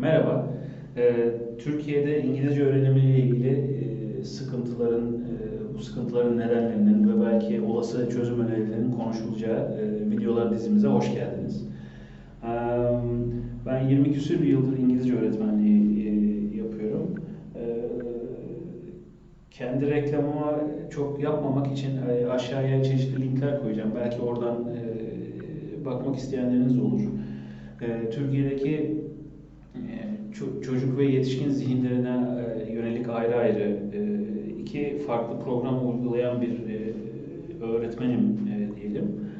Merhaba. Ee, Türkiye'de İngilizce öğrenimiyle ilgili e, sıkıntıların, e, bu sıkıntıların nedenlerinin ve belki olası çözüm önerilerinin konuşulacağı e, videolar dizimize hoş geldiniz. Ee, Ben 20 küsur bir yıldır İngilizce öğretmenliği yapıyorum. Ee, Kendi reklamımı çok yapmamak için aşağıya çeşitli linkler koyacağım. Belki oradan bakmak isteyenleriniz olur. Türkiye'deki çocuk ve yetişkin zihinlerine e, yönelik ayrı ayrı e, iki farklı program uygulayan bir e, öğretmenim diyelim.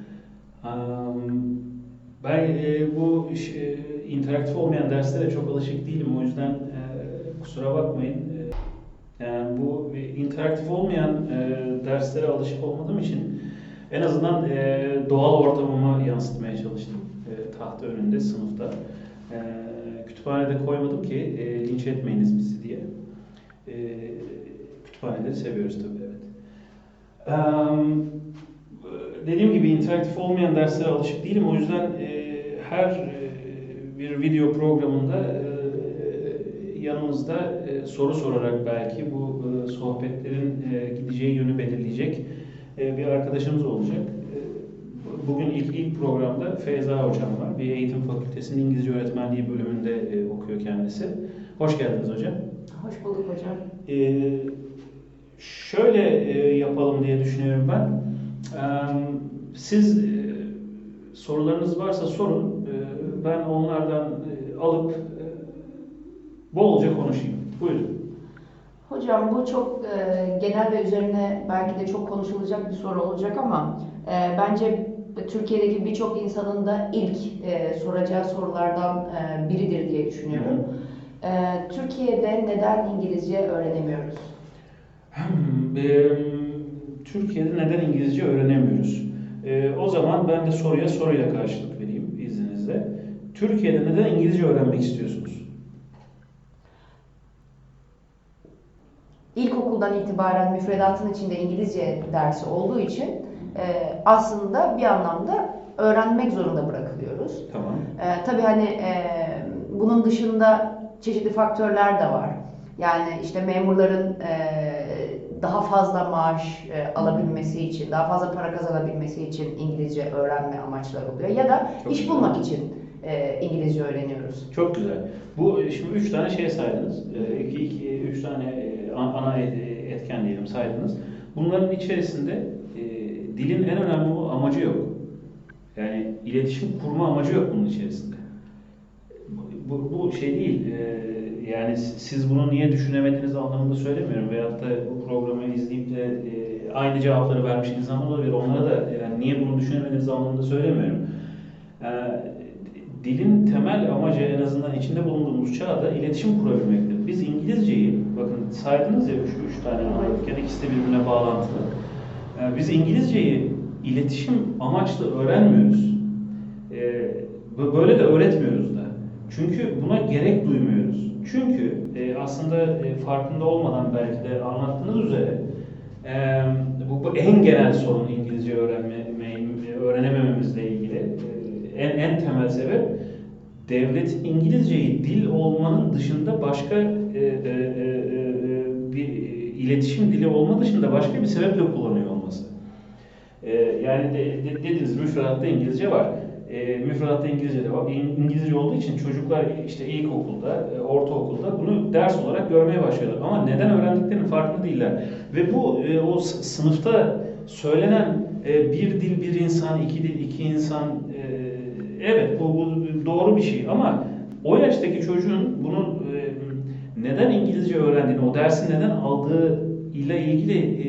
Ben bu interaktif olmayan derslere çok alışık değilim. O yüzden kusura bakmayın. Yani bu interaktif olmayan derslere alışık olmadığım için en azından doğal ortamımı yansıtmaya çalıştım. Tahta önünde, sınıfta. E, kütüphanede koymadım ki e, linç etmeyiniz bizi diye. E, kütüphaneleri seviyoruz tabii evet. Em, dediğim gibi interaktif olmayan derslere alışık değilim. O yüzden e, her e, bir video programında e, yanımızda e, soru sorarak belki bu e, sohbetlerin e, gideceği yönü belirleyecek e, bir arkadaşımız olacak. E, Bugün ilk ilk programda Feyza Hocam var. Bir eğitim fakültesinin İngilizce öğretmenliği bölümünde e, okuyor kendisi. Hoş geldiniz hocam. Hoş bulduk hocam. Ee, şöyle e, yapalım diye düşünüyorum ben. Ee, siz e, sorularınız varsa sorun. Ee, ben onlardan e, alıp e, bolca konuşayım. Buyurun. Hocam bu çok e, genel ve üzerine belki de çok konuşulacak bir soru olacak ama e, bence Türkiye'deki birçok insanın da ilk e, soracağı sorulardan e, biridir diye düşünüyorum. E, Türkiye'de neden İngilizce öğrenemiyoruz? Hmm, e, Türkiye'de neden İngilizce öğrenemiyoruz? E, o zaman ben de soruya soruyla karşılık vereyim izninizle. Türkiye'de neden İngilizce öğrenmek istiyorsunuz? İlkokuldan itibaren müfredatın içinde İngilizce dersi olduğu için e, aslında bir anlamda öğrenmek zorunda bırakılıyoruz. Tamam. Ee, tabii hani e, bunun dışında çeşitli faktörler de var. Yani işte memurların e, daha fazla maaş e, alabilmesi için, daha fazla para kazanabilmesi için İngilizce öğrenme amaçları oluyor. Ya da Çok iş güzel. bulmak için e, İngilizce öğreniyoruz. Çok güzel. Bu e, şimdi üç tane şey saydınız. E, iki, iki, üç tane e, an- ana et- etken diyelim saydınız. Bunların içerisinde e, dilin en önemli amacı yok. Yani iletişim kurma amacı yok bunun içerisinde. Bu, bu şey değil. e, yani siz bunu niye düşünemediniz anlamında söylemiyorum. Veyahut da bu programı izleyip de e, aynı cevapları vermiş insanlar olabilir. Onlara da yani niye bunu düşünemediniz anlamında söylemiyorum. E, dilin temel amacı en azından içinde bulunduğumuz çağda iletişim kurabilmektir. Biz İngilizceyi, bakın saydınız ya üç, üç tane anlatırken ikisi de birbirine bağlantılı. Ee, Biz İngilizceyi iletişim amaçlı öğrenmiyoruz. Bö- Böyle de öğretmiyoruz da. Çünkü buna gerek duymuyoruz. Çünkü e, aslında e, farkında olmadan belki de anlattığınız üzere e, bu, bu en genel sorun İngilizce öğrenme, öğrenemememizle ilgili. E, En, en temel sebep devletin İngilizceyi dil olmanın dışında başka e, e, e, e, bir iletişim dili olma dışında başka bir sebeple kullanıyor olması. E, yani de, de, dediniz müfredatta İngilizce var. E, müfredatta İngilizce de var. İng- İngilizce olduğu için çocuklar işte ilkokulda, e, ortaokulda bunu ders olarak görmeye başlıyorlar. Ama neden öğrendiklerinin farkında değiller. Ve bu e, o sınıfta söylenen e, bir dil bir insan, iki dil iki insan e, evet bu, bu doğru bir şey ama o yaştaki çocuğun bunun e, neden İngilizce öğrendiğini, o dersi neden aldığı ile ilgili e,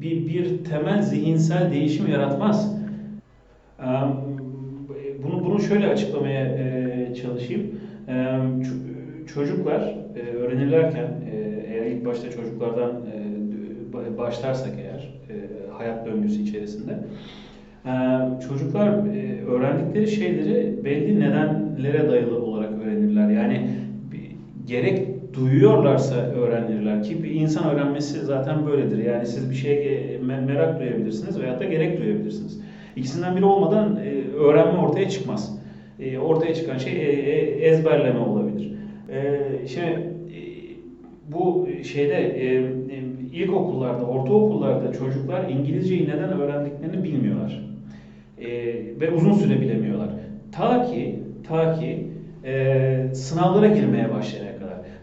bir, bir temel zihinsel değişim yaratmaz. Eee, Bunu, bunu şöyle açıklamaya e, çalışayım. Ç- Çocuklar e, öğrenirlerken, e, eğer ilk başta çocuklardan e, ba- başlarsak eğer, e, hayat döngüsü içerisinde, e, çocuklar e, öğrendikleri şeyleri belli nedenlere dayalı olarak öğrenirler. Yani bir- gerek duyuyorlarsa öğrenirler ki bir insan öğrenmesi zaten böyledir. Yani siz bir şeye me- merak duyabilirsiniz veyahut da gerek duyabilirsiniz. İkisinden biri olmadan e, öğrenme ortaya çıkmaz. e, ortaya çıkan şey e, ezberleme olabilir. Şimdi bu şeyde ilkokullarda, ortaokullarda çocuklar İngilizceyi neden öğrendiklerini bilmiyorlar. Ve uzun süre bilemiyorlar. Ta ki ta ki sınavlara girmeye başlayana kadar.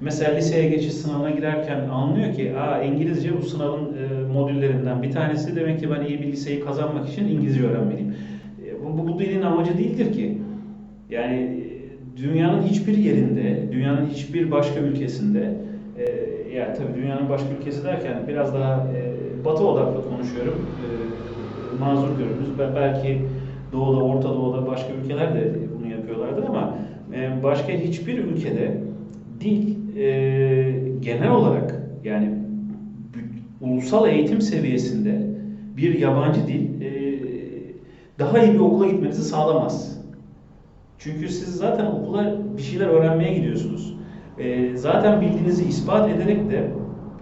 Mesela liseye geçiş sınavına girerken anlıyor ki Aa, İngilizce bu sınavın e, modüllerinden bir tanesi. Demek ki ben iyi bir liseyi kazanmak için İngilizce öğrenmeliyim. E, bu, bu, bu dilin amacı değildir ki. Yani e, dünyanın hiçbir yerinde, dünyanın hiçbir başka ülkesinde e, yani tabii dünyanın başka ülkesi derken biraz daha e, batı odaklı konuşuyorum. E, mazur görünüz. Be- Belki Doğu'da, Orta Doğu'da başka ülkeler de bunu yapıyorlardır ama e, başka hiçbir ülkede dil e, genel olarak yani ulusal eğitim seviyesinde bir yabancı dil e, daha iyi bir okula gitmenizi sağlamaz. Çünkü siz zaten okula bir şeyler öğrenmeye gidiyorsunuz. E, zaten bildiğinizi ispat ederek de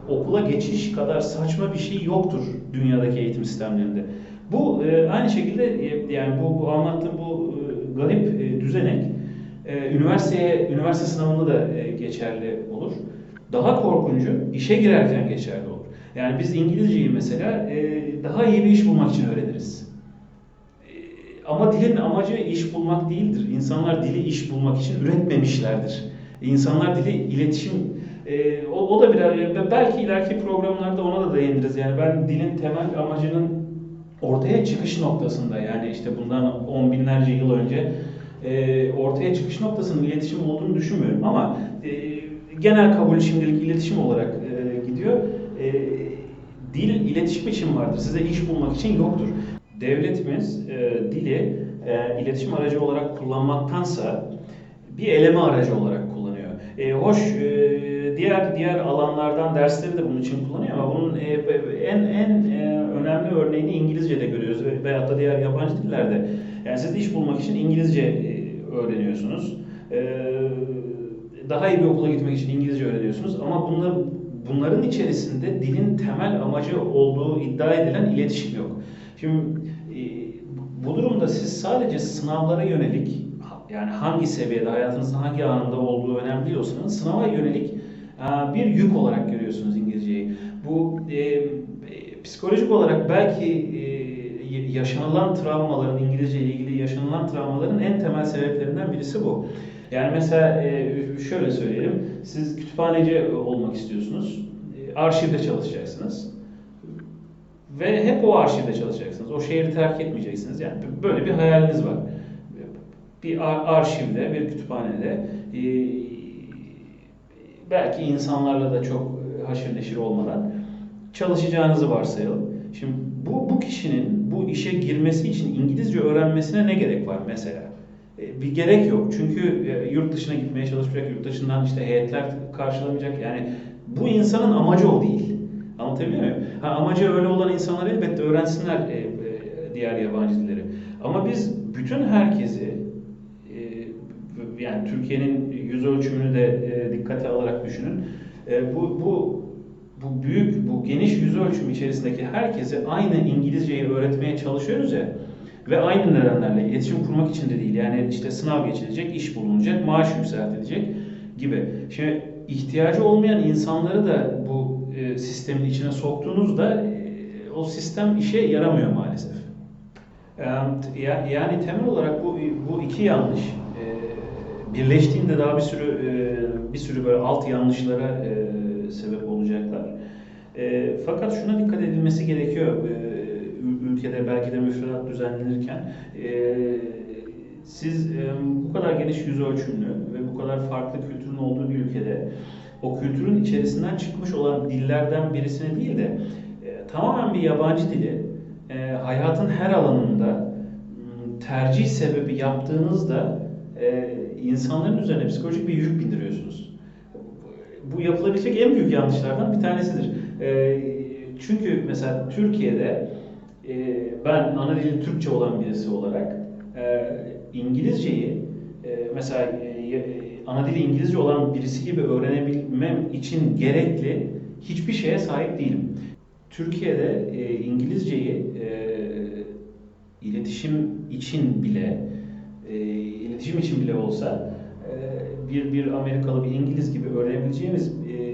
okula geçiş kadar saçma bir şey yoktur dünyadaki eğitim sistemlerinde. Bu e, aynı şekilde e, yani bu, bu anlattığım bu e, garip e, düzenek e, üniversiteye üniversite sınavında da e, geçerli olur. Daha korkuncu işe girerken geçerli olur. Yani biz İngilizceyi mesela e, daha iyi bir iş bulmak için öğreniriz. E, Ama dilin amacı iş bulmak değildir. İnsanlar dili iş bulmak için üretmemişlerdir. İnsanlar dili iletişim e, o, o da biraz belki ileriki programlarda ona da değiniriz. Yani ben dilin temel amacının ortaya çıkış noktasında yani işte bundan on binlerce yıl önce e, ortaya çıkış noktasının iletişim olduğunu düşünmüyorum ama e, genel kabul şimdilik iletişim olarak e, gidiyor. E, dil iletişim için vardır. Size iş bulmak için yoktur. Devletimiz e, dili e, iletişim aracı olarak kullanmaktansa bir eleme aracı olarak kullanıyor. E, hoş e, diğer diğer alanlardan dersleri de bunun için kullanıyor ama bunun e, en en e, önemli örneğini İngilizce'de görüyoruz ve- veyahut da diğer yabancı dillerde. Yani siz iş bulmak için İngilizce e, öğreniyorsunuz. E, daha iyi bir okula gitmek için İngilizce öğreniyorsunuz ama bunlar, bunların içerisinde dilin temel amacı olduğu iddia edilen iletişim yok. Şimdi e, bu durumda siz sadece sınavlara yönelik yani hangi seviyede hayatınızın hangi anında olduğu önemli değil o sınava yönelik e, bir yük olarak görüyorsunuz İngilizceyi. Bu e, e, psikolojik olarak belki e, yaşanılan travmaların İngilizce ile ilgili yaşanılan travmaların en temel sebeplerinden birisi bu. Yani mesela e, şöyle söyleyelim, siz kütüphaneci olmak istiyorsunuz, e, arşivde çalışacaksınız ve hep o arşivde çalışacaksınız. O şehri terk etmeyeceksiniz. Yani böyle bir hayaliniz var. Bir ar- arşivde, bir kütüphanede e, belki insanlarla da çok haşır neşir olmadan çalışacağınızı varsayalım. Şimdi bu, bu kişinin bu işe girmesi için İngilizce öğrenmesine ne gerek var mesela? E, Bir gerek yok. Çünkü e, yurt dışına gitmeye çalışacak, yurt dışından işte heyetler karşılamayacak. Yani bu insanın amacı o değil. Anlatabiliyor muyum? Ha, amacı öyle olan insanlar elbette öğrensinler e, e, diğer yabancı dilleri. Ama biz bütün herkesi e, yani Türkiye'nin yüz ölçümünü de e, dikkate alarak düşünün. E, bu, bu bu büyük, bu geniş yüz ölçüm içerisindeki herkese aynı İngilizceyi öğretmeye çalışıyoruz ya ve aynı nedenlerle iletişim kurmak için de değil. Yani işte sınav geçilecek, iş bulunacak, maaş yükseltilecek gibi. Şimdi ihtiyacı olmayan insanları da bu e, sistemin içine soktuğunuzda e, o sistem işe yaramıyor maalesef. Ya- yani temel olarak bu bu iki yanlış e, birleştiğinde daha bir sürü e, bir sürü böyle alt yanlışlara e, sebep olacaklar. E, fakat şuna dikkat edilmesi gerekiyor e, ül- ülkede belki de müfredat düzenlenirken e, siz e, bu kadar geniş yüz ölçümlü ve bu kadar farklı kültürün olduğu bir ülkede o kültürün içerisinden çıkmış olan dillerden birisini değil de e, tamamen bir yabancı dili e, hayatın her alanında tercih sebebi yaptığınızda e, insanların üzerine psikolojik bir yük bindiriyorsunuz. Bu yapılabilecek en büyük yanlışlardan bir tanesidir. E, çünkü mesela Türkiye'de e, ben ana dili Türkçe olan birisi olarak e, İngilizceyi e, mesela e, ana dili İngilizce olan birisi gibi öğrenebilmem için gerekli hiçbir şeye sahip değilim. Türkiye'de e, İngilizceyi e, iletişim için bile e, e, iletişim için bile olsa e, bir bir Amerikalı bir İngiliz gibi öğrenebileceğimiz e,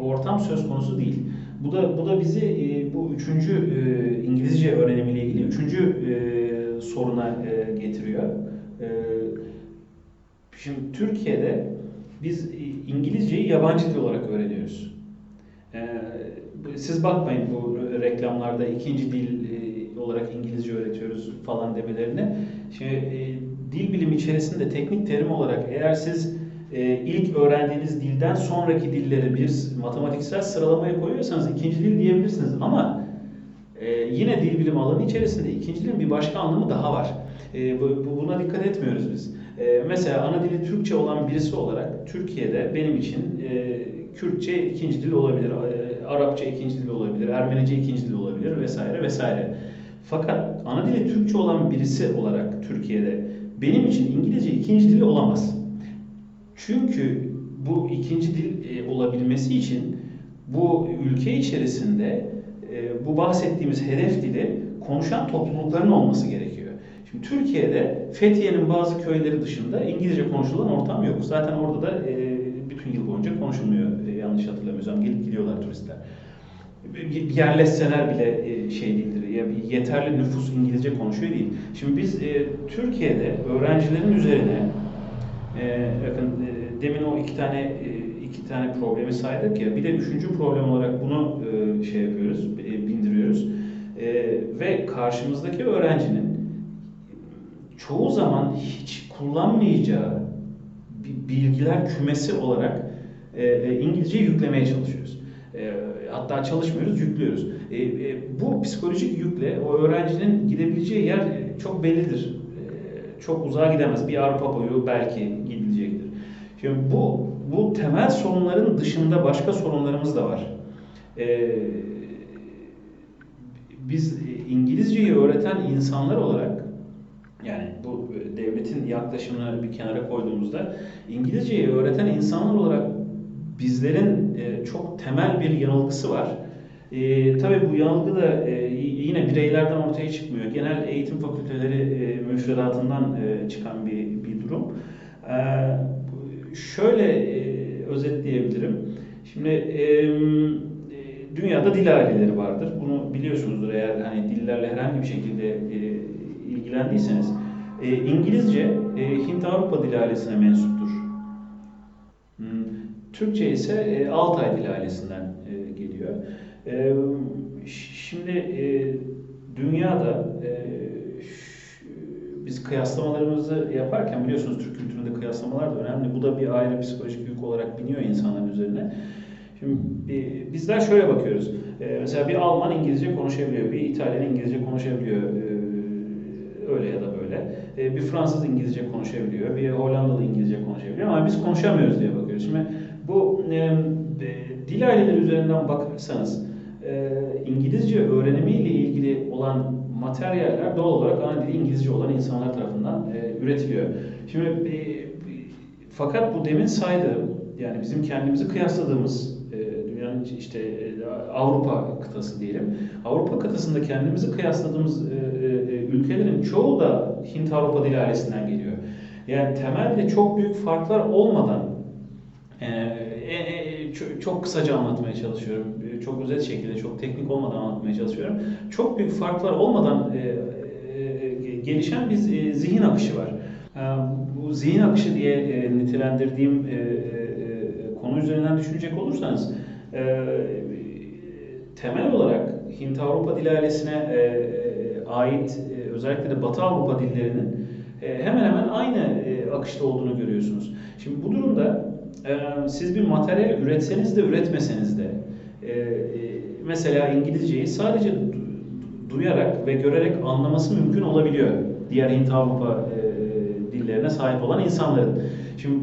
ortam söz konusu değil. Bu da bu da bizi e, bu üçüncü e, İngilizce öğrenimiyle ilgili üçüncü e, soruna e, getiriyor. E, şimdi Türkiye'de biz e, İngilizceyi yabancı dil olarak öğreniyoruz. E, siz bakmayın bu reklamlarda ikinci dil e, olarak İngilizce öğretiyoruz falan demelerine. Şimdi e, dil bilimi içerisinde teknik terim olarak eğer siz ilk öğrendiğiniz dilden sonraki dilleri bir matematiksel sıralamaya koyuyorsanız ikinci dil diyebilirsiniz ama e, yine dil bilimi alanı içerisinde ikinci dilin bir başka anlamı daha var. E, bu, bu- buna dikkat etmiyoruz biz. E, mesela ana dili Türkçe olan birisi olarak Türkiye'de benim için e, Kürtçe ikinci dil olabilir, e, Arapça ikinci dil olabilir, Ermenice ikinci dil olabilir vesaire vesaire. Fakat ana dili Türkçe olan birisi olarak Türkiye'de benim için İngilizce ikinci dili olamaz. Çünkü bu ikinci dil e, olabilmesi için bu ülke içerisinde e, bu bahsettiğimiz hedef dili konuşan toplulukların olması gerekiyor. Şimdi Türkiye'de Fethiye'nin bazı köyleri dışında İngilizce konuşulan ortam yok. Zaten orada da e, bütün yıl boyunca konuşulmuyor e, yanlış hatırlamıyorsam. Gelip gidiyorlar turistler. Yerleşseler bile e, şey değildir. Ya yeterli nüfus İngilizce konuşuyor değil. Şimdi biz e, Türkiye'de öğrencilerin üzerine e, bakın e, demin o iki tane e, iki tane problemi saydık ya. Bir de üçüncü problem olarak bunu e, şey yapıyoruz, e, bindiriyoruz. E, ve karşımızdaki öğrencinin çoğu zaman hiç kullanmayacağı bi- bilgiler kümesi olarak e, e, İngilizce yüklemeye çalışıyoruz. E, hatta çalışmıyoruz, yüklüyoruz. E, e, bu psikolojik yükle o öğrencinin gidebileceği yer e, çok bellidir. Çok uzağa gidemez. Bir Avrupa boyu belki gidilecektir. Şimdi bu bu temel sorunların dışında başka sorunlarımız da var. E, biz İngilizceyi öğreten insanlar olarak yani bu e, devletin yaklaşımını bir kenara koyduğumuzda İngilizceyi öğreten insanlar olarak bizlerin e, çok temel bir yanılgısı var. E, tabii bu yanılgı da e, yine bireylerden ortaya çıkmıyor. Genel eğitim fakülteleri e, müfredatından e, çıkan bir, bir durum. E, şöyle e, özetleyebilirim. Şimdi e, dünyada dil aileleri vardır. Bunu biliyorsunuzdur eğer hani dillerle herhangi bir şekilde e, ilgilendiyseniz. E, İngilizce e, Hint-Avrupa dil ailesine mensuptur. Hmm, Türkçe ise e, Altay dil ailesinden e, geliyor. E, ş- şimdi e, dünyada e, biz kıyaslamalarımızı yaparken biliyorsunuz Türk kültüründe kıyaslamalar da önemli. Bu da bir ayrı psikolojik yük olarak biniyor insanların üzerine. Şimdi e, bizler şöyle bakıyoruz. E, mesela bir Alman İngilizce konuşabiliyor, bir İtalyan İngilizce konuşabiliyor. Öyle ya da böyle. Bir Fransız İngilizce konuşabiliyor, bir Hollandalı İngilizce konuşabiliyor ama biz konuşamıyoruz diye bakıyoruz. Şimdi bu e, dil aileleri üzerinden bakarsanız e, İngilizce öğrenimiyle ilgili olan materyaller doğal olarak ana dili İngilizce olan insanlar tarafından e, üretiliyor. Şimdi e, fakat bu demin saydığım yani bizim kendimizi kıyasladığımız e, dünyanın işte e, Avrupa kıtası diyelim. Avrupa kıtasında kendimizi kıyasladığımız e, e, ülkelerin çoğu da Hint-Avrupa dil ailesinden geliyor. Yani temelde çok büyük farklar olmadan e, e, e, çok, kısaca anlatmaya çalışıyorum. E, Çok özet şekilde, çok teknik olmadan anlatmaya çalışıyorum. Çok büyük farklar olmadan e, e, gelişen bir e, zihin akışı var. E, Bu zihin akışı diye e, nitelendirdiğim e, e, e, konu üzerinden düşünecek olursanız e, temel olarak Hint-Avrupa dil ailesine e, e, ait e, özellikle de Batı Avrupa dillerinin e, hemen hemen aynı e, akışta olduğunu görüyorsunuz. Şimdi bu durumda e, siz bir materyal üretseniz de üretmeseniz de e, e, mesela İngilizceyi sadece du- duyarak ve görerek anlaması mümkün olabiliyor. Diğer Hint-Avrupa e, dillerine sahip olan insanların. Şimdi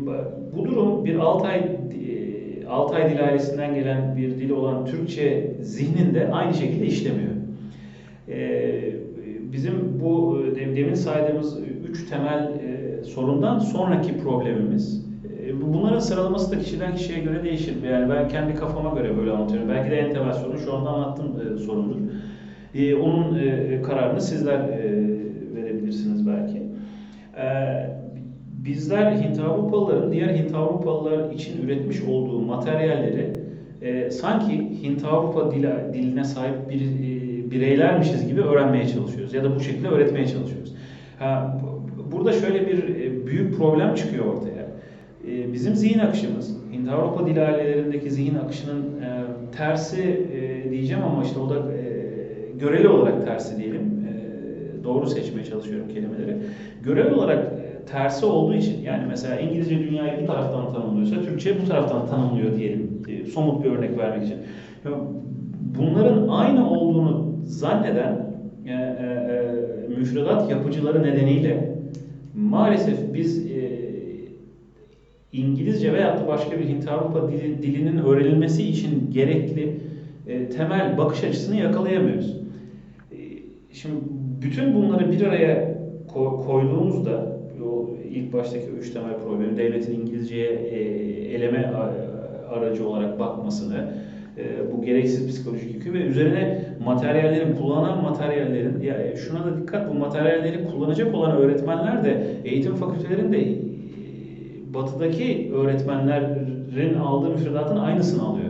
bu durum bir Altay e, Altay dil ailesinden gelen bir dil olan Türkçe zihninde aynı şekilde işlemiyor. E, Bizim bu e, demin saydığımız üç temel e, sorundan sonraki problemimiz e, bunların sıralaması da kişiden kişiye göre değişir. Yani ben kendi kafama göre böyle anlatıyorum. Belki de en temel sorun şu anda anlattığım e, sorundur. E, Onun e, kararını sizler e, verebilirsiniz belki. Ee, bizler Hint Avrupalıların diğer Hint Avrupalılar için üretmiş olduğu materyalleri e, sanki Hint Avrupa dili, diline sahip bir, e, bireylermişiz gibi öğrenmeye çalışıyoruz ya da bu şekilde öğretmeye çalışıyoruz. Ha, bu- burada şöyle bir e, büyük problem çıkıyor ortaya. E, bizim zihin akışımız, Hint Avrupa dil ailelerindeki zihin akışının e, tersi e, diyeceğim ama işte o da e, göreli olarak tersi diyelim. E, doğru seçmeye çalışıyorum kelimeleri. Görel olarak e, tersi olduğu için yani mesela İngilizce dünyayı bir taraftan tanımlıyorsa Türkçe bu taraftan tanımlıyor diyelim. E, somut bir örnek vermek için. Bunların aynı olduğunu zanneden e, e, e, müfredat yapıcıları nedeniyle maalesef biz e, İngilizce veyahut da başka bir Hint Avrupa dili, dilinin öğrenilmesi için gerekli e, temel bakış açısını yakalayamıyoruz. E, Şimdi bütün bunları bir araya ko- koyduğumuzda o ilk baştaki üç temel problemi devletin İngilizceye e, eleme aracı olarak bakmasını, e, bu gereksiz psikolojik yükü ve üzerine materyallerin, kullanılan materyallerin, ya e, şuna da dikkat, bu materyalleri kullanacak olan öğretmenler de eğitim fakültelerinde batıdaki öğretmenlerin aldığı müfredatın aynısını alıyor.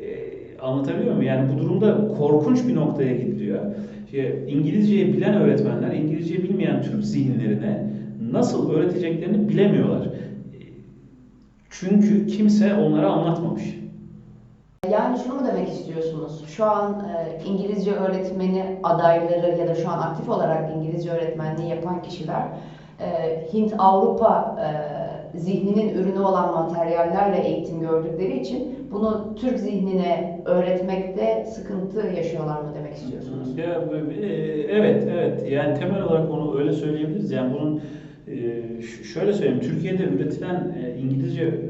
E, anlatabiliyor muyum? Yani bu durumda korkunç bir noktaya gidiliyor. Şey, İngilizceyi bilen öğretmenler, İngilizceyi bilmeyen Türk zihinlerine nasıl öğreteceklerini bilemiyorlar. Çünkü kimse onlara anlatmamış. Yani şunu mu demek istiyorsunuz? Şu an e, İngilizce öğretmeni adayları ya da şu an aktif olarak İngilizce öğretmenliği yapan kişiler e, Hint-Avrupa e, zihninin ürünü olan materyallerle eğitim gördükleri için bunu Türk zihnine öğretmekte sıkıntı yaşıyorlar mı demek istiyorsunuz? Ya, e, evet, evet. Yani temel olarak onu öyle söyleyebiliriz. Yani bunun e, şöyle söyleyeyim. Türkiye'de üretilen e, İngilizce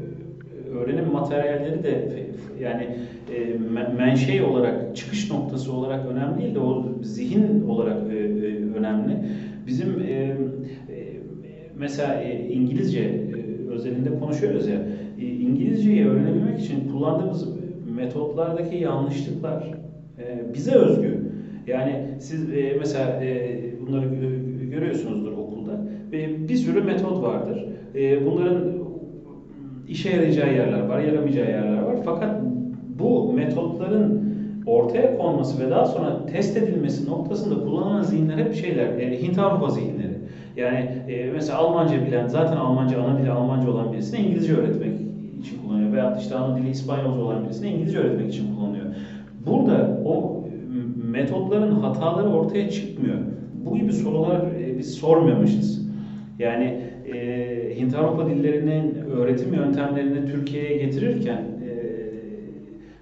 öğrenim materyalleri de yani e, me- menşei olarak, çıkış noktası olarak önemli değil de o zihin olarak önemli. Bizim mesela İngilizce özelinde konuşuyoruz ya, e, İngilizceyi öğrenebilmek için kullandığımız metotlardaki yanlışlıklar e, bize özgü. Yani siz e, mesela bunları gö- görüyorsunuzdur okulda. Bir sürü metot vardır. Bunların işe yarayacağı yerler var, yaramayacağı yerler var. Fakat bu metotların ortaya konması ve daha sonra test edilmesi noktasında kullanılan zihinler hep şeyler, Hint Avrupa zihinleri. Yani e, mesela Almanca bilen, zaten Almanca ana dili Almanca olan birisine İngilizce öğretmek için kullanıyor. Veyahut işte ana dili İspanyolca olan birisine İngilizce öğretmek için kullanıyor. Burada o metotların hataları ortaya çıkmıyor. Bu gibi sorular e, biz sormuyormuşuz. Yani e, Hint Avrupa dillerinin öğretim yöntemlerini Türkiye'ye getirirken e,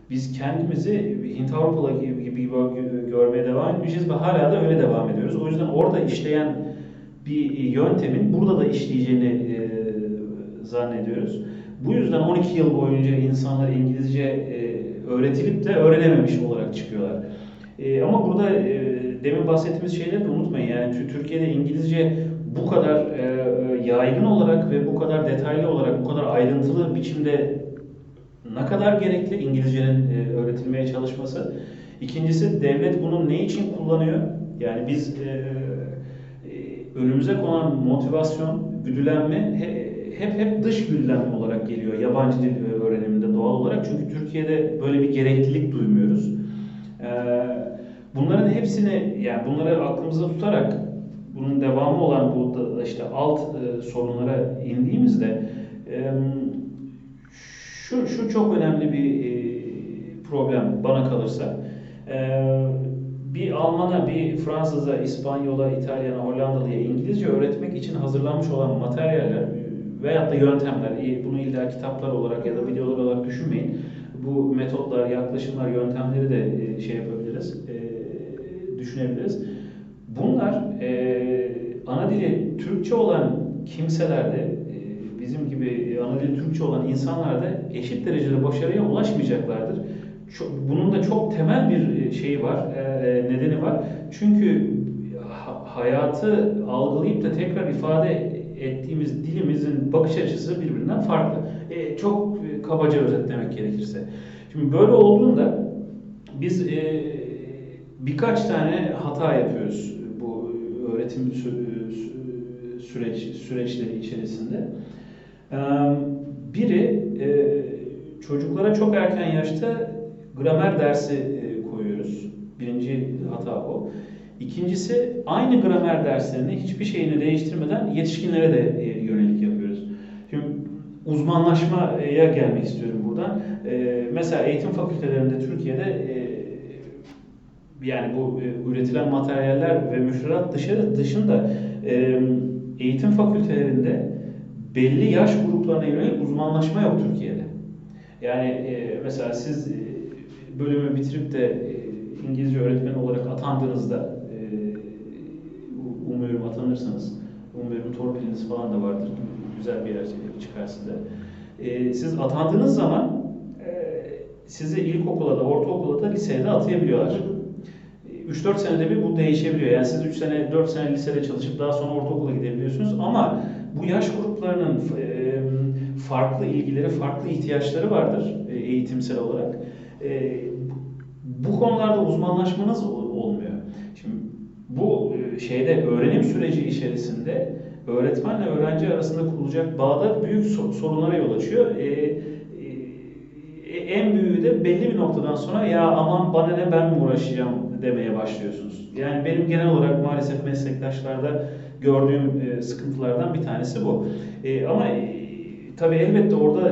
biz kendimizi Hint Avrupalı gibi, gibi gö- görmeye devam etmişiz ve hala da öyle devam ediyoruz. O yüzden orada işleyen bir yöntemin burada da işleyeceğini e, zannediyoruz. Bu yüzden 12 yıl boyunca insanlar İngilizce e, öğretilip de öğrenememiş olarak çıkıyorlar. E, ama burada e, demin bahsettiğimiz şeyleri de unutmayın. Yani Tü- Türkiye'de İngilizce bu kadar e, yaygın olarak ve bu kadar detaylı olarak, bu kadar ayrıntılı biçimde ne kadar gerekli İngilizcenin e, öğretilmeye çalışması. İkincisi devlet bunu ne için kullanıyor? Yani biz e, e, önümüze konan motivasyon, güdülenme he- hep hep dış güdülenme olarak geliyor yabancı dil öğreniminde doğal olarak. Çünkü Türkiye'de böyle bir gereklilik duymuyoruz. E, bunların hepsini yani bunları aklımızda tutarak bunun devamı olan bu işte alt e, sorunlara indiğimizde şu şu çok önemli bir e, problem bana kalırsa. Bir Alman'a, bir Fransız'a, İspanyola, İtalyana, Hollandalı'ya İngilizce öğretmek için hazırlanmış olan materyaller veyahut da yöntemler, bunu illa kitaplar olarak ya da videolar olarak düşünmeyin. Bu metotlar, yaklaşımlar, yöntemleri de e, şey yapabiliriz, e, düşünebiliriz. Bunlar e, ana dili Türkçe olan kimselerde, bizim gibi ana dili Türkçe olan insanlarda eşit derecede başarıya ulaşmayacaklardır. Çok, bunun da çok temel bir şeyi var, e, nedeni var. Çünkü ha- hayatı algılayıp da tekrar ifade ettiğimiz dilimizin bakış açısı birbirinden farklı. E, çok e, kabaca özetlemek gerekirse. Şimdi böyle olduğunda biz e, birkaç tane hata yapıyoruz bu öğretim sü- sü- süreç süreçleri içerisinde. Ee, Biri e, çocuklara çok erken yaşta gramer dersi e, koyuyoruz. Birinci hata o. İkincisi aynı gramer derslerini hiçbir şeyini değiştirmeden yetişkinlere de e, yönelik yapıyoruz. Şimdi uzmanlaşmaya gelmek istiyorum buradan. E, mesela eğitim fakültelerinde Türkiye'de yani bu üretilen materyaller ve müfredat dışarı dışında eğitim fakültelerinde belli yaş gruplarına yönelik uzmanlaşma yok Türkiye'de. Yani mesela siz bölümü bitirip de e, İngilizce öğretmeni olarak atandığınızda e, umuyorum atanırsanız, umuyorum torpiliniz falan da vardır, güzel bir yer çıkar size. E, siz atandığınız zaman e, sizi ilkokula da, ortaokula da, liseye de atayabiliyorlar. 3-4 senede bir bu değişebiliyor. Yani siz 3 sene, 4 sene lisede çalışıp daha sonra ortaokula gidebiliyorsunuz ama bu yaş gruplarının farklı ilgileri, farklı ihtiyaçları vardır eğitimsel olarak. E, bu konularda uzmanlaşmanız ol- olmuyor. Şimdi bu e, şeyde öğrenim süreci içerisinde öğretmenle öğrenci arasında kurulacak bağda büyük so- sorunlara yol açıyor. E, e, en büyüğü de belli bir noktadan sonra ya aman bana ne ben mi uğraşacağım demeye başlıyorsunuz. Yani benim genel olarak maalesef meslektaşlarda gördüğüm e, sıkıntılardan bir tanesi bu. Ama tabii elbette orada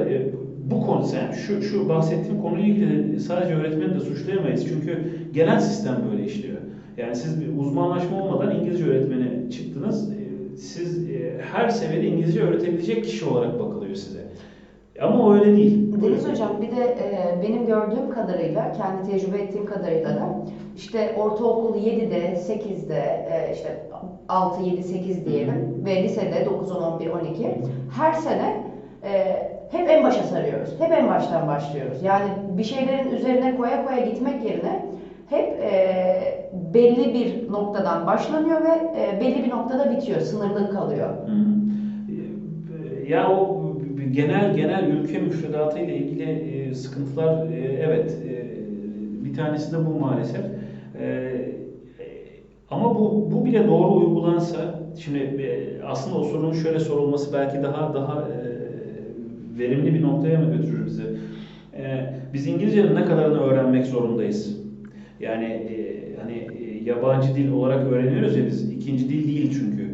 bu konu, yani şu, şu bahsettiğim konuyla ilgili sadece öğretmeni de suçlayamayız. Çünkü genel sistem böyle işliyor. Yani siz bir uzmanlaşma olmadan İngilizce öğretmeni çıktınız. E, siz e, her seviyede İngilizce öğretebilecek kişi olarak bakılıyor size. Ama o öyle değil. Deniz Hocam bir de e, benim gördüğüm kadarıyla, kendi tecrübe ettiğim kadarıyla da işte ortaokul 7'de, 8'de, e, işte 6, 7, 8 diyelim ve lisede 9, 10, 11, 12 her sene e, hep en başa sarıyoruz. Hep en baştan başlıyoruz. Yani bir şeylerin üzerine koya koya gitmek yerine hep e, belli bir noktadan başlanıyor ve e, belli bir noktada bitiyor, sınırlı kalıyor. Hı. E, Ya o genel genel ülke müfredatı ile ilgili e, sıkıntılar e, evet e, bir tanesi de bu maalesef. E, ama bu bu bile doğru uygulansa şimdi e, aslında o sorunun şöyle sorulması belki daha daha e, verimli bir noktaya mı götürür bizi? E, biz İngilizcenin ne kadarını öğrenmek zorundayız? Yani e, hani e, yabancı dil olarak öğreniyoruz ya biz ikinci dil değil çünkü.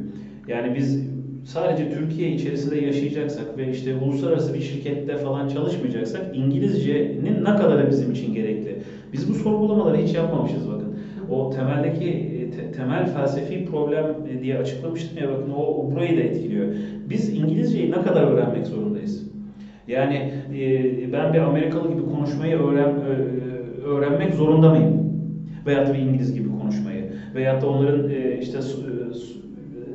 Yani biz sadece Türkiye içerisinde yaşayacaksak ve işte uluslararası bir şirkette falan çalışmayacaksak İngilizcenin ne kadarı bizim için gerekli? Biz bu sorgulamaları hiç yapmamışız bakın. O temeldeki e, te- temel felsefi problem e, diye açıklamıştım ya bakın o, o burayı da etkiliyor. Biz İngilizceyi ne kadar öğrenmek zorundayız? Yani e, ben bir Amerikalı gibi konuşmayı öğren, ö- öğrenmek zorunda mıyım? Veyahut bir İngiliz gibi konuşmayı. Veyahut da onların e, işte so-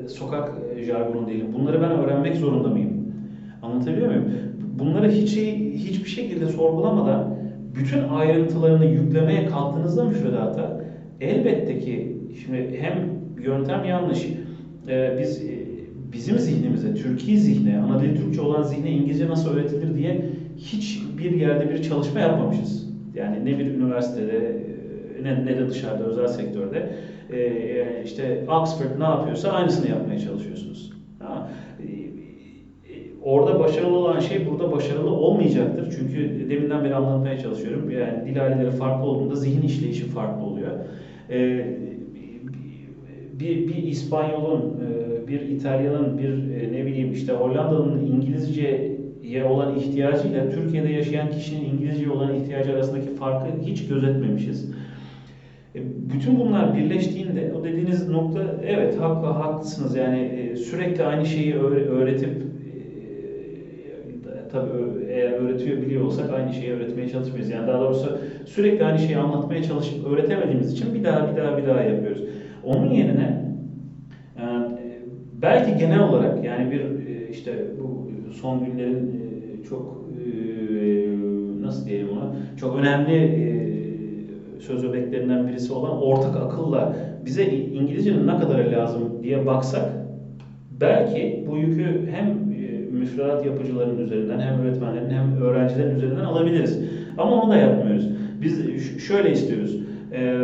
e, sokak e, jargonu diyelim. Bunları ben öğrenmek zorunda mıyım? Anlatabiliyor muyum? Bunları hiç hiçbir şekilde sorgulamadan bütün ayrıntılarını yüklemeye kalktığınızda müfredata elbette ki şimdi hem yöntem yanlış. Ee, biz e, bizim zihnimize, Türkiye zihni, ana dil Türkçe olan zihne İngilizce nasıl öğretilir diye hiçbir yerde bir çalışma yapmamışız. Yani ne bir üniversitede e, ne, ne de dışarıda özel sektörde e, e, işte Oxford ne yapıyorsa aynısını yapmaya çalışıyorsunuz. Ha, e, Orada başarılı olan şey burada başarılı olmayacaktır. Çünkü deminden beri anlatmaya çalışıyorum. Yani dil aileleri farklı olduğunda zihin işleyişi farklı oluyor. E, bir, bir İspanyol'un, e, bir İtalyan'ın, bir e, ne bileyim işte Hollandalı'nın İngilizceye olan ihtiyacıyla Türkiye'de yaşayan kişinin İngilizceye olan ihtiyacı arasındaki farkı hiç gözetmemişiz. E, Bütün bunlar birleştiğinde o dediğiniz nokta evet haklı haklısınız yani sürekli aynı şeyi öğre- öğretip tabii eğer öğretiyor biliyor olsak aynı şeyi öğretmeye çalışmayız. Yani daha doğrusu sürekli aynı şeyi anlatmaya çalışıp öğretemediğimiz için bir daha bir daha bir daha yapıyoruz. Onun yerine e, belki genel olarak yani bir e, işte bu son günlerin e, çok e, nasıl diyelim ona çok önemli e, söz öbeklerinden birisi olan ortak akılla bize İngilizcenin ne kadar lazım diye baksak belki bu yükü hem e, müfredat yapıcıların üzerinden hem öğretmenlerin hem öğrencilerin üzerinden alabiliriz. Ama onu da yapmıyoruz. Biz şöyle istiyoruz. E,